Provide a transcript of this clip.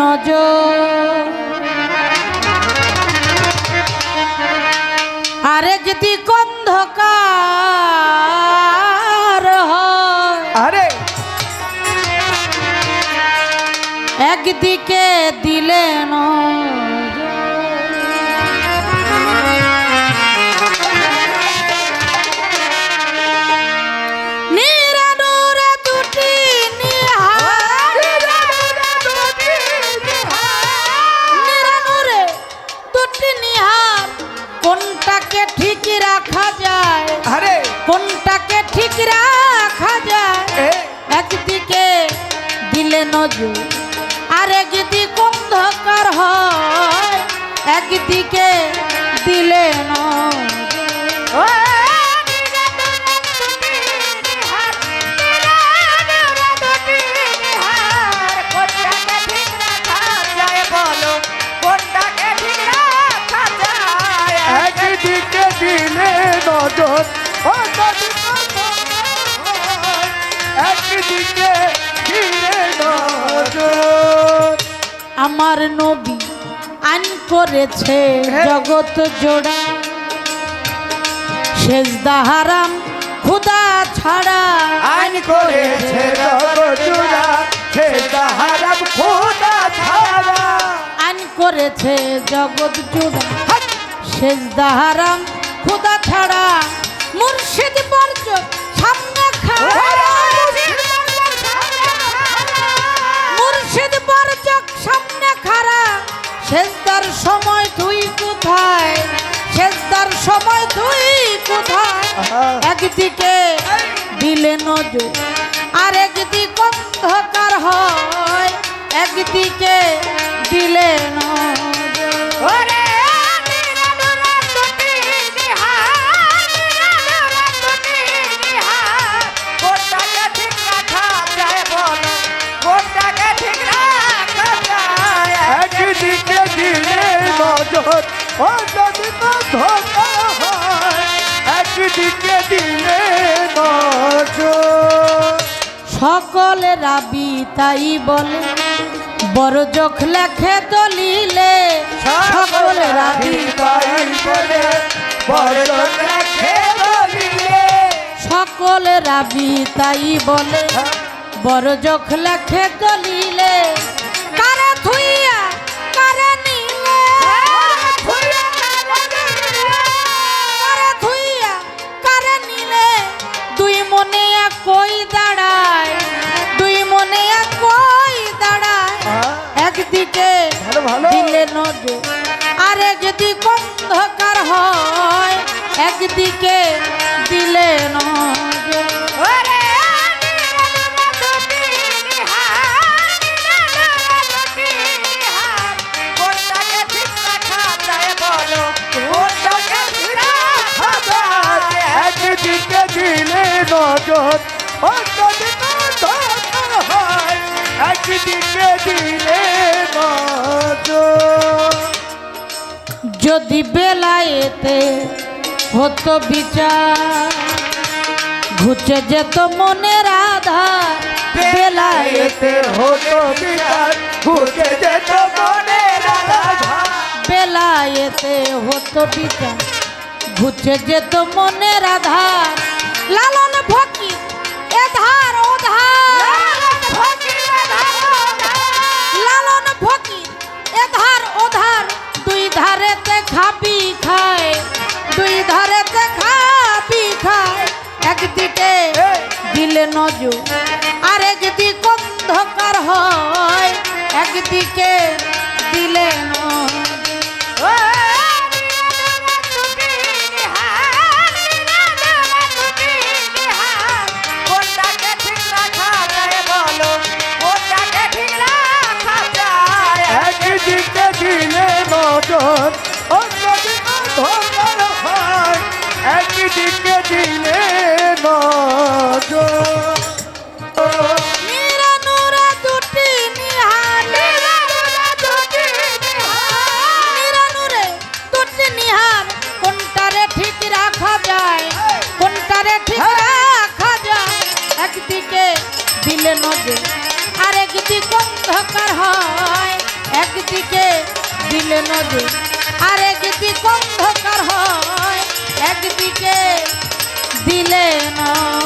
নজর। আরে যদি অন্ধকার আরে। একদিকে দিলে নিরানুরে একদিকে দিলে নজর আর একদিক অন্ধকার হয়। একদিকে দিলে নজর। নজর। আমার নবী আইন করেছে জগৎ জোড়া। সেজদা হারাম খুদা ছাড়া আইন করেছে খোদা ছাড়া। আইন করেছে জগৎ জোড়া। সেজদা হারাম খুদা ছাড়া। মুর্শিদ বর্জ সামনে খাড়া। একদিকে দিলে নজর আর একদিক অন্ধকার হয়। একদিকে একদিকে দিলে সকল রাবি তাই বলে বড় চোখ লেখে দলিলে। সকল রাবি তাই বলে বড় লেখে দলিলে। সকল রাবি তাই বলে বড় চোখ লেখে দলিলে। কারে থুইয়া কই দাঁড়ায়? দুই মনে এক কই দাঁড়ায়? একদিকে ভালো ভালো। দিলে নজর আরে যদি অন্ধকার হয়। একদিকে দিলে নজর। একদিকে দিলে যদি বেলায়েতে হতো বিচার ঘুচে যেত মনের আধার। বেলায়েতে এতে হতো বিচার ঘুরতে যেত মনে রাধা বেলায়েতে হতো বিচার ঘুচে যেত মনের আধার। লালন খাবি খায় দুই ধারেতে খাবি খায় একদিকে দিলে নজু আর একদিক অন্ধকার হয়। একদিকে যায়? একদিকে দিলে নজর আর একদিক অন্ধকার হয়। একদিকে দিলে নদী আর দিলে নদী